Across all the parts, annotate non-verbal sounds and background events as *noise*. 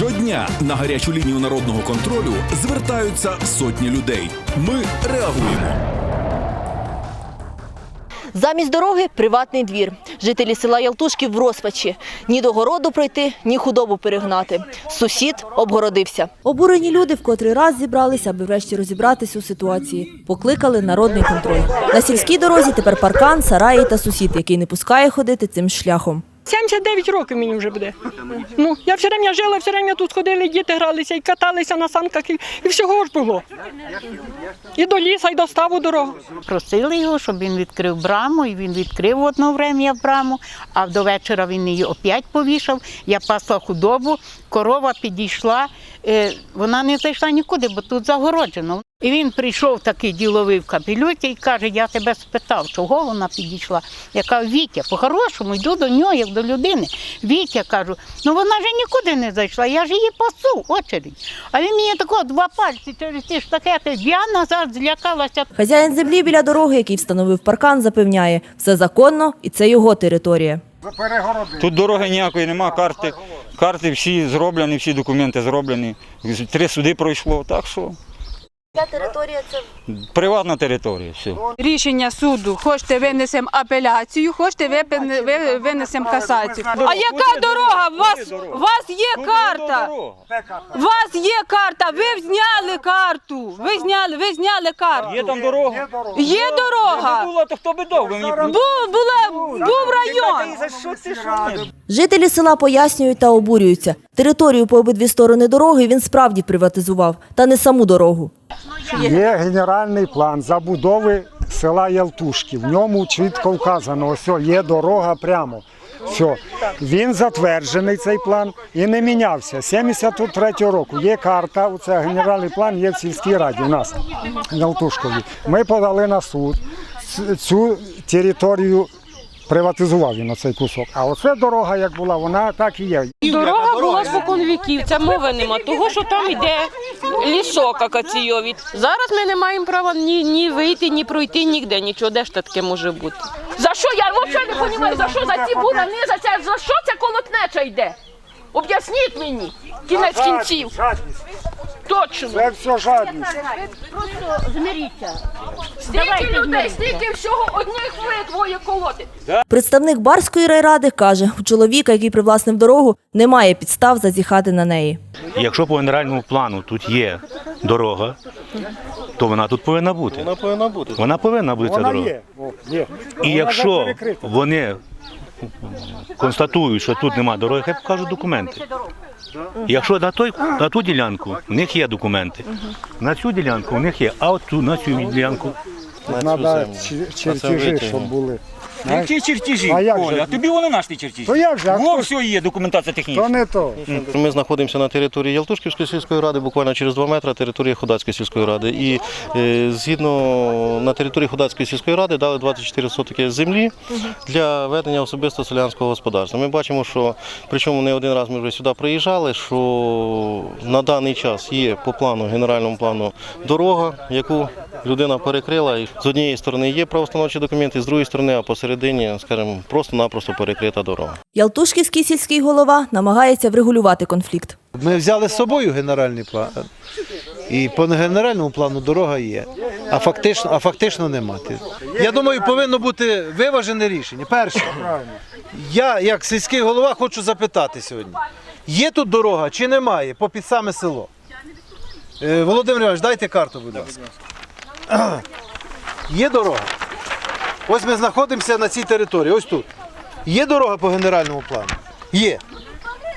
Щодня на гарячу лінію народного контролю звертаються сотні людей. Ми реагуємо. Замість дороги приватний двір. Жителі села Ялтушки в розпачі. Ні до городу пройти, ні худобу перегнати. Сусід обгородився. Обурені люди в котрий раз зібралися, аби врешті розібратись у ситуації. Покликали народний контроль. На сільській дорозі тепер паркан, сараї та сусід, який не пускає ходити цим шляхом. 79 років мені вже буде. Ну, я все время жила, все время тут ходили, діти гралися і каталися на санках, і, і всього ж було. І до ліса, і до ставу дорогу. Просили його, щоб він відкрив браму, і він відкрив одно время браму, а до вечора він її опять повішав. Я пасла худобу, корова підійшла, вона не зайшла нікуди, бо тут загороджено. І він прийшов такий діловий в капелюті і каже: Я тебе спитав, чого вона підійшла. Я кажу, Вітя, по-хорошому йду до нього, як до людини. Вітя кажу, ну вона ж нікуди не зайшла, я ж її пасу, очередь. А він мені тако два пальці через ті штахети. Я назад злякалася. Хазяїн землі біля дороги, який встановив паркан, запевняє, все законно і це його територія. Тут дороги ніякої нема, карти, карти всі зроблені, всі документи зроблені. Три суди пройшло, так що Ця територія це приватна територія. Все. рішення суду. Хочете винесемо апеляцію, хочете випи- ви- винесемо касацію. А яка дорога? У вас, у вас є карта. У вас є карта. Ви зняли карту. Ви зняли, ви зняли карту. Є там дорога. Є дорога. було, то хто би? Ви мені Був, була, був район. За що ти що? Жителі села пояснюють та обурюються. Територію по обидві сторони дороги він справді приватизував, та не саму дорогу. Є генеральний план забудови села Ялтушки. В ньому чітко вказано, ось є дорога прямо. Все. Він затверджений цей план і не мінявся. 73-го року є карта, це генеральний план є в сільській раді у нас Ялтушкові. Ми подали на суд. Цю територію приватизував він оцей кусок. А оце дорога, як була, вона так і є. Дорога була спокон віків, це мови нема. Того, що там йде лісок акаційові. Зараз ми не маємо права ні, ні вийти, ні пройти ніде, нічого. Де ж таке може бути? За що? Я взагалі не розумію, за що за ці бурани, за це, за що ця колотнеча йде? Об'ясніть мені, кінець кінців. Точно. Це все жадність. Стільки людей, стільки всього одних ви двоє колоти. Представник Барської райради каже, у чоловіка, який привласнив дорогу, немає підстав зазіхати на неї. Якщо по генеральному плану тут є дорога, то вона тут повинна бути. Вона повинна бути. Вона повинна бути ця Вона дорога. є. О, є. І якщо вони констатують, що тут немає дороги, хай покажуть документи. Якщо на, той, на ту ділянку в них є документи, на цю ділянку в них є, а от ту, на цю ділянку Треба чертежі, щоб були. Які чертежі, А як же? А тобі вони наші чертежі. То як же? А Во, хто- все є, документація технічна. То не то. Ми знаходимося на території Ялтушківської сільської ради, буквально через 2 метри території Ходацької сільської ради. І е, згідно на території Ходацької сільської ради дали 24 сотки землі для ведення особисто селянського господарства. Ми бачимо, що причому не один раз ми вже сюди приїжджали, що на даний час є по плану, генеральному плану дорога, яку людина перекрила. І з однієї сторони є правоустановчі документи, з другої сторони, а посередині, скажімо, просто-напросто перекрита дорога. Ялтушківський сільський голова намагається врегулювати конфлікт. Ми взяли з собою генеральний план, і по генеральному плану дорога є, а фактично, а фактично нема. Я думаю, повинно бути виважене рішення. Перше, я, як сільський голова, хочу запитати сьогодні: є тут дорога чи немає по під саме село? Е, Володимир Іванович, дайте карту, будь ласка. *clears throat* Є дорога. Ось ми знаходимося на цій території, ось тут. Є дорога по генеральному плану? Є.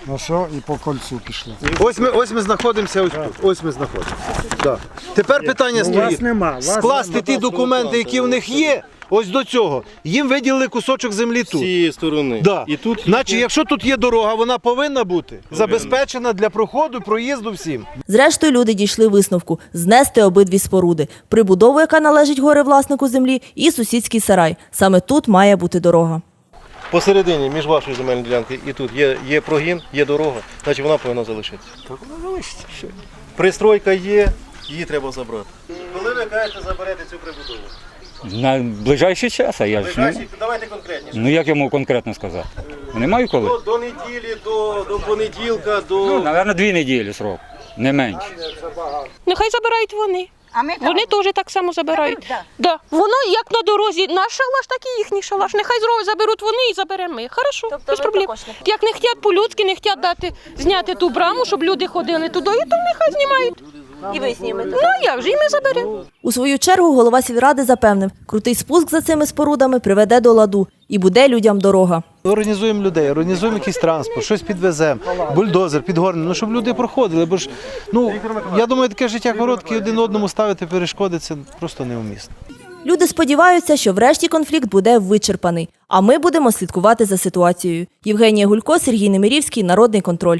Ну що, і по кольцу пішло. Ось ми, ось ми знаходимося ось тут. Ось ми знаходимося. Так. Тепер питання Ну, стоїть. нема, вас Скласти ті документи, які в них є, ось до цього. Їм виділили кусочок землі тут. З цієї сторони. Да. І тут Значить, якщо тут є дорога, вона повинна бути забезпечена для проходу, проїзду всім. Зрештою, люди дійшли висновку знести обидві споруди, прибудову, яка належить горе власнику землі, і сусідський сарай. Саме тут має бути дорога. посередині між вашою земельною ділянкою і тут є, є прогін, є дорога, значить вона повинна залишитися. Так вона залишиться. Пристройка є, її треба забрати. Коли ви кажете, заберете цю прибудову? На ближайший час, а я ж ну, Давайте конкретніше. ну як я можу конкретно сказати? Немає коли? До неділі, до, до понеділка, до. Ну, мабуть, дві неділі срок, не менше. Нехай забирають вони. Вони теж так само забирають. Да. Воно як на дорозі, наш шалаш, так і їхній шалаш. Нехай зро заберуть вони і заберемо ми. Хорошо, Тобто без ви проблем. також не Як не хочуть по-людськи, не хочуть дати зняти ту браму, щоб люди ходили туди, і то нехай знімають. І ви знімете. Ну як же, і ми заберемо. У свою чергу голова сільради запевнив, крутий спуск за цими спорудами приведе до ладу і буде людям дорога. Організуємо людей, організуємо якийсь транспорт, щось підвеземо, бульдозер, підгорнемо, ну щоб люди проходили. Бо ж ну я думаю, таке життя коротке, один одному ставити перешкоди це просто неумісно. Люди сподіваються, що врешті конфлікт буде вичерпаний, а ми будемо слідкувати за ситуацією. Євгенія Гулько, Сергій Немирівський, Народний контроль.